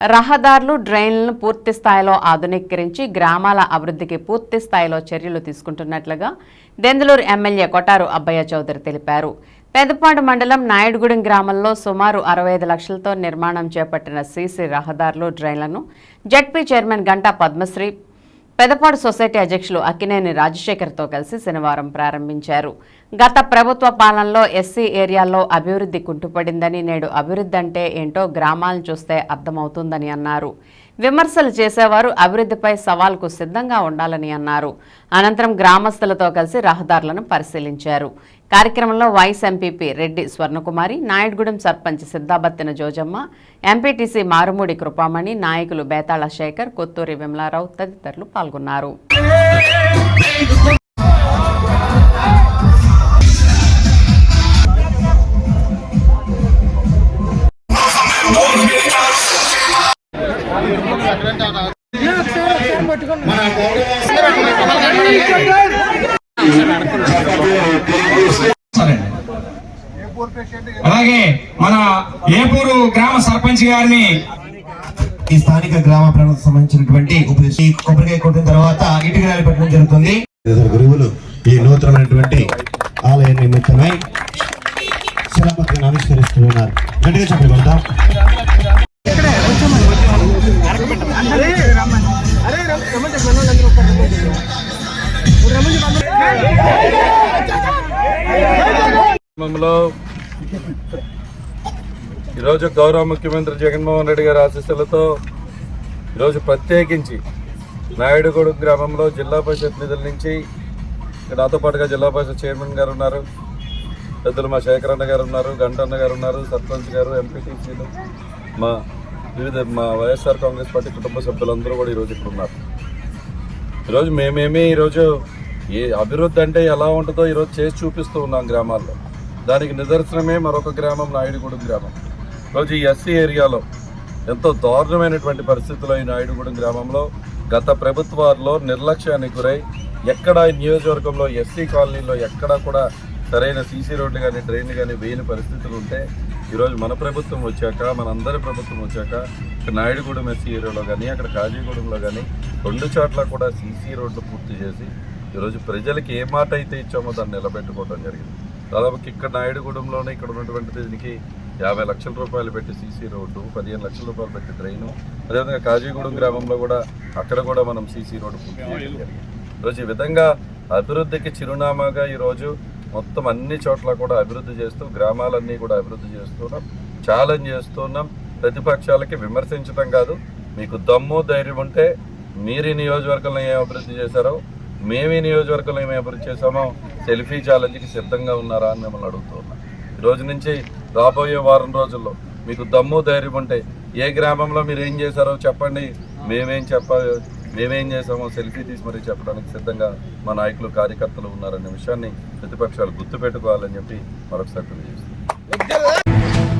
రహదారులు డ్రైన్లను పూర్తి స్థాయిలో ఆధునీకరించి గ్రామాల అభివృద్ధికి పూర్తి స్థాయిలో చర్యలు తీసుకుంటున్నట్లుగా దెందులూరు ఎమ్మెల్యే కొటారు అబ్బయ్య చౌదరి తెలిపారు. పెదపాడు మండలం నాయుడుగూడెం గ్రామంలో సుమారు అరవై ఐదు లక్షలతో నిర్మాణం చేపట్టిన సీసీ రహదారులు డ్రైన్లను ZP chairman Ganta Padmasri Pedapadu society అధ్యక్షులు అక్కినేని రాజశేఖర్తో కలిసి శనివారం ప్రారంభించారు. గత ప్రభుత్వ పాలనలో ఎస్సీ ఏరియాల్లో అభివృద్ధి కుంటుపడిందని నేడు అభివృద్ధి అంటే ఏంటో గ్రామాలను చూస్తే అర్థమవుతుందని అన్నారు. విమర్శలు చేసేవారు అభివృద్ధిపై సవాల్కు సిద్ధంగా ఉండాలని అన్నారు. అనంతరం గ్రామస్తులతో కలిసి రహదారులను పరిశీలించారు. కార్యక్రమంలో vice MPP Reddy Swarnakumari Nayudugudem sarpanch Siddhabattina Jojamma MPTC Marumudi Krupamani నాయకులు బేతాళ శేఖర్ కొత్తూరి విమలారావు తదితరులు పాల్గొన్నారు. సరే అలాగే మన ఏపూరు గ్రామ సర్పంచ్ గారిని ఈ స్థానిక గ్రామ ప్రాంతానికి సంబంధించినటువంటి ఉపదేశం కొబ్బరికాయ కొట్టిన తర్వాత ఇటుకరాలు పెట్టడం జరుగుతుంది. గురువులు ఈ నూతనమైనటువంటి ఆలయ నిమిత్తమై శిలపతిని ఆవిష్కరిస్తున్నారు గట్టిగా చెప్పండి కొంత ఈరోజు గౌరవ ముఖ్యమంత్రి జగన్మోహన్ రెడ్డి గారి ఆశీస్సులతో ఈరోజు ప్రత్యేకించి నాయుడుగూడెం గ్రామంలో జిల్లా పరిషత్ నిధుల నుంచి నాతో పాటుగా జిల్లా పరిషత్ చైర్మన్ గారు ఉన్నారు. పెద్దలు మా శేఖరన్న గారు ఉన్నారు గంటన్న గారు ఉన్నారు సర్పంచ్ గారు ఎంపీటీసీలు మా వివిధ మా వైఎస్ఆర్ కాంగ్రెస్ పార్టీ కుటుంబ సభ్యులందరూ కూడా ఈరోజు ఇక్కడ ఉన్నారు. ఈరోజు మేమేమి ఈరోజు ఏ అభివృద్ధి అంటే ఎలా ఉంటుందో ఈరోజు చేసి చూపిస్తూ ఉన్నాం గ్రామాల్లో. దానికి నిదర్శనమే మరొక గ్రామం నాయుడుగూడెం గ్రామం. రోజు ఈ ఎస్సీ ఏరియాలో ఎంతో దారుణమైనటువంటి పరిస్థితుల్లో ఈ నాయుడుగూడెం గ్రామంలో గత ప్రభుత్వాల్లో నిర్లక్ష్యానికి గురై ఎక్కడ నియోజకవర్గంలో ఎస్సీ కాలనీలో ఎక్కడా కూడా సరైన సీసీ రోడ్లు కానీ డ్రైన్లు కానీ వేయని పరిస్థితులు ఉంటే ఈరోజు మన ప్రభుత్వం వచ్చాక మనందరి ప్రభుత్వం వచ్చాక నాయుడుగూడెం ఎస్సీ ఏరియాలో కానీ అక్కడ కాజీగూడెంలో కానీ రెండు చోట్ల కూడా సీసీ రోడ్లు పూర్తి చేసి ఈరోజు ప్రజలకి ఏ మాట అయితే ఇచ్చామో దాన్ని నిలబెట్టుకోవడం జరిగింది. దాదాపు ఇక్కడ నాయుడుగూడెంలోనే ఇక్కడ ఉన్నటువంటి దీనికి యాభై లక్షల రూపాయలు పెట్టి సీసీ రోడ్డు పదిహేను లక్షల రూపాయలు పెట్టి డ్రైను. అదేవిధంగా కాజీగూడెం గ్రామంలో కూడా అక్కడ కూడా మనం సీసీ రోడ్డు పూర్తి చేయడం జరిగింది. ఈరోజు ఈ విధంగా అభివృద్ధికి చిరునామాగా ఈరోజు మొత్తం అన్ని చోట్ల కూడా అభివృద్ధి చేస్తూ గ్రామాలన్నీ కూడా అభివృద్ధి చేస్తున్నాం ఛాలెంజ్ చేస్తున్నాం. ప్రతిపక్షాలకి విమర్శించడం కాదు. మీకు దమ్ము ధైర్యం ఉంటే మీరు ఈ నియోజకవర్గంలో ఏం అభివృద్ధి చేశారో మేమే నియోజకవర్గంలో ఏమి ఏర్పాటు చేశామో సెల్ఫీ ఛాలెంజ్కి సిద్ధంగా ఉన్నారా అని మిమ్మల్ని అడుగుతున్నాం ఈ రోజు నుంచి రాబోయే వారం రోజుల్లో మీకు దమ్ము ధైర్యం ఉంటే ఏ గ్రామంలో మీరు ఏం చేశారో చెప్పండి. మేమేం చెప్ప మేమేం చేసామో సెల్ఫీ తీసి మరీ చెప్పడానికి సిద్ధంగా మా నాయకులు కార్యకర్తలు ఉన్నారనే విషయాన్ని ప్రతిపక్షాలు గుర్తుపెట్టుకోవాలని చెప్పి మరొకసారి తెలియజేస్తున్నాం.